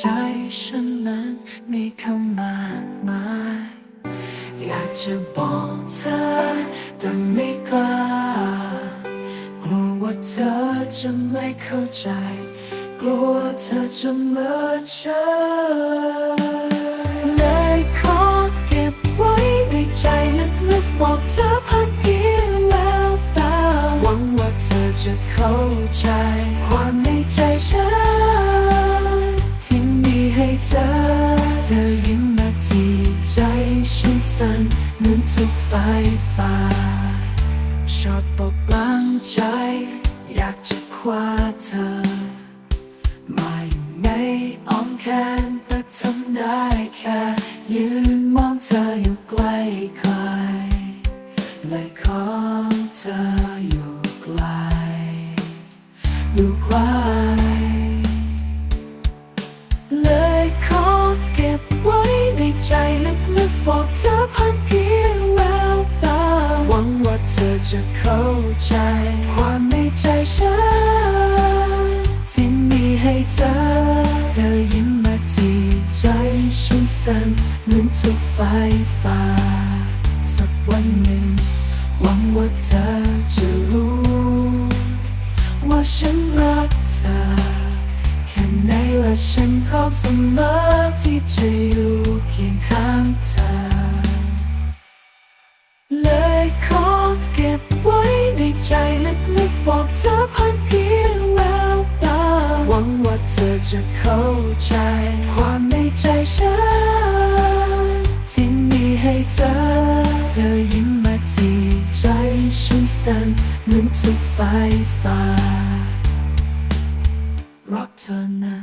ใจฉันนั้นมีคำมากมายอยากจะบอกเธอ แต่ไม่กล้ากลัวว่าเธอจะไม่เข้าใจ กลัวเธอจะเมินฉันเลยขอเก็บไว้ในใจลึกๆบอกเธอผ่านเพียงแววตาหวังว่าเธอจะเข้าใจ ความในใจฉัน สั่นเหมือนถูกไฟฟ้าชอบปกบังใจ อยากจะคว้าเธอ มาอยู่ในอ้อมแขนแต่ทำได้แค่ยืนมองเธออยู่ใกล้ใครเลยขอเธออยู่ไกลอยู่ไกลเลยขอเก็บไว้ในใจลึกๆบอกเธอ จะเข้าใจ ความในใจฉันที่มีให้เธอ เธอยิ้มมาที่ใจฉันสั่นเหมือนถูกไฟฟ้า สักวันหนึ่ง หวังว่าเธอจะรู้ ว่าฉันรักเธอ แค่ไหนและฉันพร้อมเสมอที่จะอยู่เคียงข้างเธอ บอกเธอผ่านเพียงแววตา หวังว่าเธอจะเข้าใจ ความในใจฉันที่มีให้เธอ เธอยิ้มมาที่ใจฉันสั่นเหมือนถูกไฟฟ้ารักเธอนะ